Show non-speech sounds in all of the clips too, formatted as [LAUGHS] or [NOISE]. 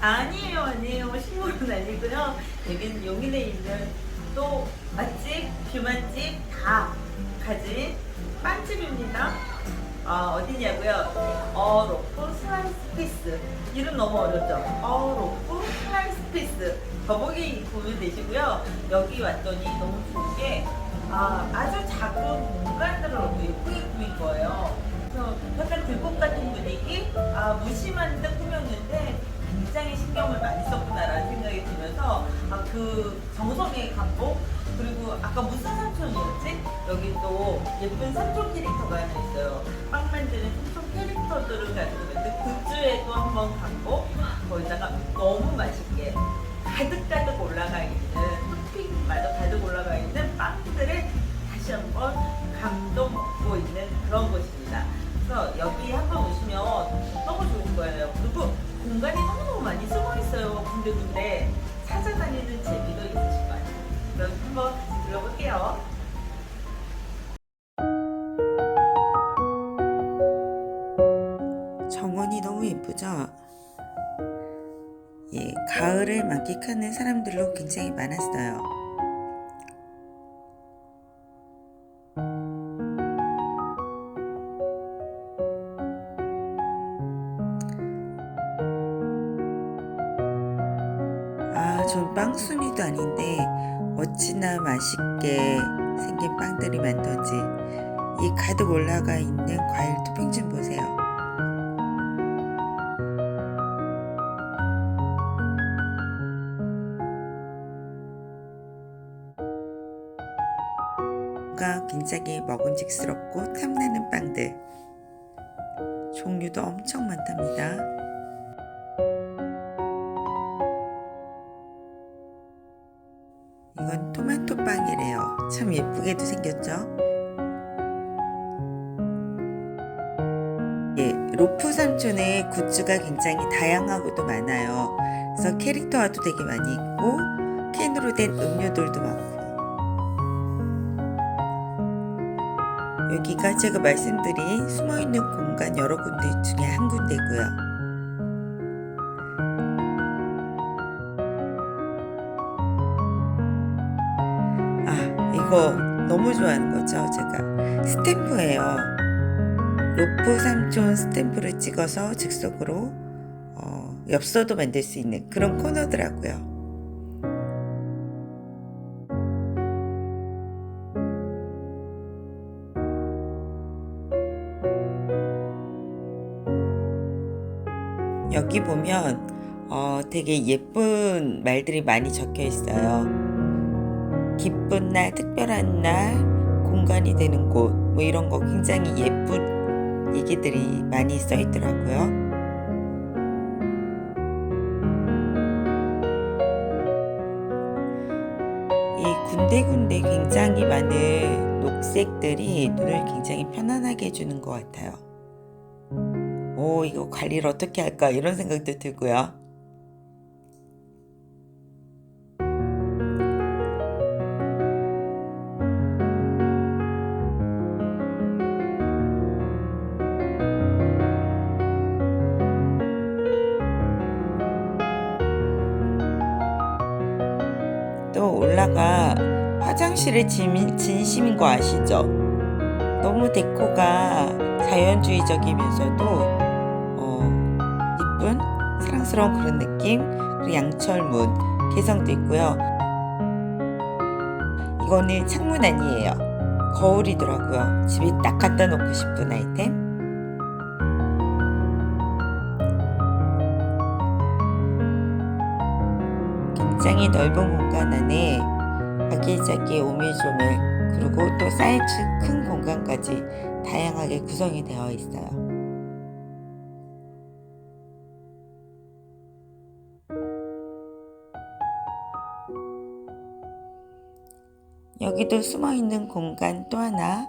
아니에요, 아니에요. 식물은 아니고요. 여기는 용인에 있는 또 맛집, 뷰맛집 다 가진 빵집입니다. 아, 어디냐고요? 어로프 슬라이스 피스. 이름 너무 어렵죠? 어로프 슬라이스 피스. 더보기 보면 되시고요. 여기 왔더니 너무 좋은 게 아, 아주 작은 너무 예쁘게 꾸민 거예요. 그래서 약간 들꽃 같은 분위기, 아, 무심한 듯 꾸몄는데 굉장히 신경을 많이 썼구나라는 생각이 들면서 아, 그 정성의 감복 그리고 아까 무슨 삼촌이었지? 여기 또 예쁜 삼촌 캐릭터가 하나 있어요. 빵 만드는 삼촌 캐릭터들을 가지고 있는데 굿즈에도 한번 갖고 거기다가 너무 맛있게 가득가득 올라가 있는 토핑마저 가득 올라가 예쁘죠? 예, 가을을 만끽하는 사람들로 굉장히 많았어요. 아, 전 빵순이도 아닌데 어찌나 맛있게 생긴 빵들이 많던지 이 가득 올라가 있는 과일 토 가 굉장히 먹음직스럽고 탐나는 빵들 종류도 엄청 많답니다. 이건 토마토 빵이래요. 참 예쁘게도 생겼죠? 예, 로프 삼촌의 굿즈가 굉장히 다양하고도 많아요. 그래서 캐릭터화도 되게 많이 있고 캔으로 된 음료들도 많고 여기가 제가 말씀드린 숨어있는 공간 여러 군데 중에 한 군데고요. 아, 이거 너무 좋아하는 거죠, 제가. 스탬프예요. 로프 삼촌 스탬프를 찍어서 즉석으로 어, 엽서도 만들 수 있는 그런 코너더라고요. 여기 보면 어, 되게 예쁜 말들이 많이 적혀 있어요. 기쁜 날, 특별한 날, 공간이 되는 곳, 뭐 이런 거 굉장히 예쁜 얘기들이 많이 써 있더라고요. 이 군데군데 굉장히 많은 녹색들이 눈을 굉장히 편안하게 해주는 것 같아요. 오, 이거 관리를 어떻게 할까? 이런 생각도 들고요. 또 올라가 화장실의 진, 진심인 거 아시죠? 너무 데코가 자연주의적이면서도 사랑스러운 그런 느낌 그리고 양철문 개성도 있고요. 이거는 창문 아니에요. 거울이더라고요. 집에 딱 갖다 놓고 싶은 아이템. 굉장히 넓은 공간 안에 아기자기 오밀조밀 그리고 또 사이즈 큰 공간까지 다양하게 구성이 되어 있어요. 여기도 숨어 있는 공간 또 하나.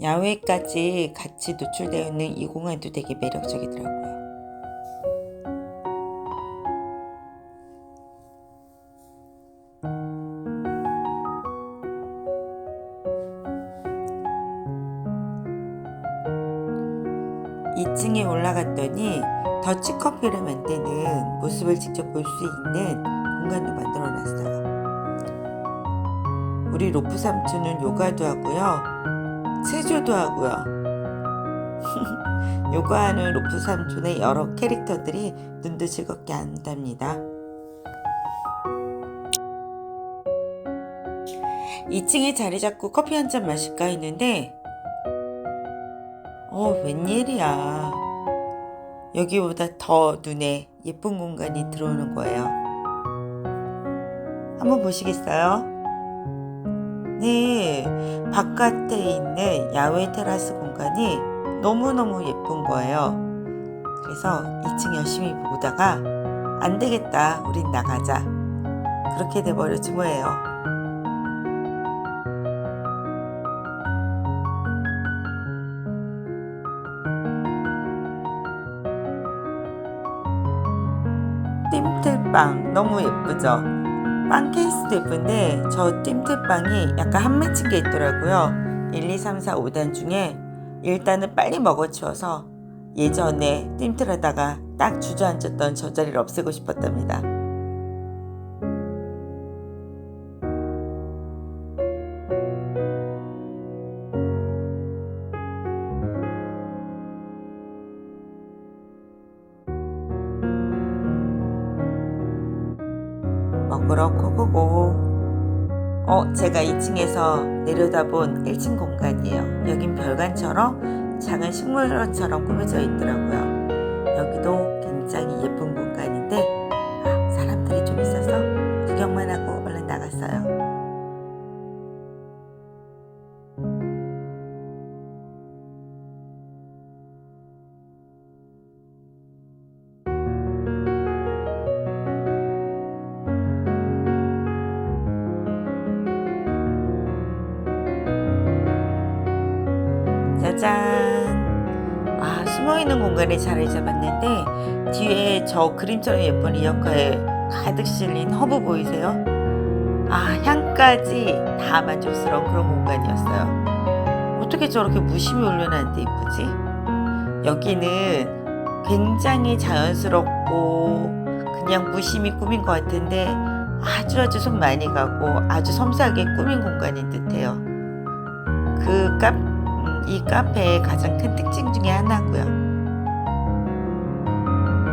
야외까지 같이 노출되어 있는 이 공간도 되게 매력적이더라고요. 2층에 올라갔더니 더치커피를 만드는 모습을 직접 볼 수 있는 공간도 만들어 놨어요. 우리 로프 삼촌은 요가도 하고요. 체조도 하고요. [LAUGHS] 요가하는 로프 삼촌의 여러 캐릭터들이 눈도 즐겁게 한답니다. 2층에 자리 잡고 커피 한 잔 마실까 했는데 어 웬일이야 여기보다 더 눈에 예쁜 공간이 들어오는 거예요 한번 보시겠어요? 네 바깥에 있는 야외 테라스 공간이 너무너무 예쁜 거예요 그래서 2층 열심히 보다가 안 되겠다 우린 나가자 그렇게 돼버렸지 뭐예요 찜틀빵 너무 예쁘죠? 빵 케이스도 예쁜데 저 찜틀빵이 약간 한 맺힌 게 있더라고요. 1, 2, 3, 4, 5단 중에 일단은 빨리 먹어치워서 예전에 찜틀하다가 딱 주저앉았던 저 자리를 없애고 싶었답니다 먹으러 고고고. 어, 제가 2층에서 내려다본 1층 공간이에요. 여긴 별관처럼 작은 식물원처럼 꾸며져 있더라고요. 여기도 굉장히 예쁜 짜잔. 아, 숨어있는 공간에 자리 잡았는데, 뒤에 저 그림처럼 예쁜 리어카에 가득 실린 허브 보이세요? 아, 향까지 다 만족스러운 그런 공간이었어요. 어떻게 저렇게 무심히 올려놨는데 이쁘지? 여기는 굉장히 자연스럽고, 그냥 무심히 꾸민 것 같은데, 아주 아주 손 많이 가고 아주 섬세하게 꾸민 공간인 듯해요. 그 카, 음, 이 카페의 가장 큰 특징 중에 하나고요.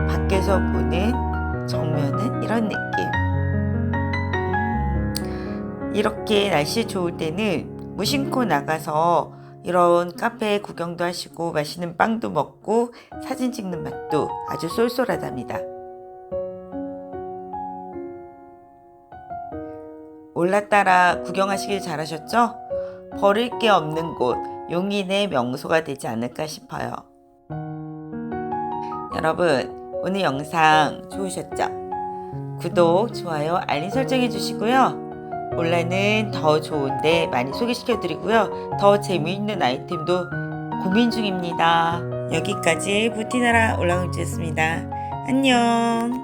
밖에서 보는 정면은 이런 느낌. 음, 이렇게 날씨 좋을 때는 무심코 나가서 이런 카페 구경도 하시고 맛있는 빵도 먹고 사진 찍는 맛도 아주 쏠쏠하답니다. 올라따라 구경하시길 잘하셨죠? 버릴 게 없는 곳, 용인의 명소가 되지 않을까 싶어요. 여러분, 오늘 영상 좋으셨죠? 구독, 좋아요, 알림 설정해 주시고요. 올라는 더 좋은데 많이 소개시켜 드리고요. 더 재미있는 아이템도 고민 중입니다. 여기까지 부티나라 올라온지였습니다. 안녕.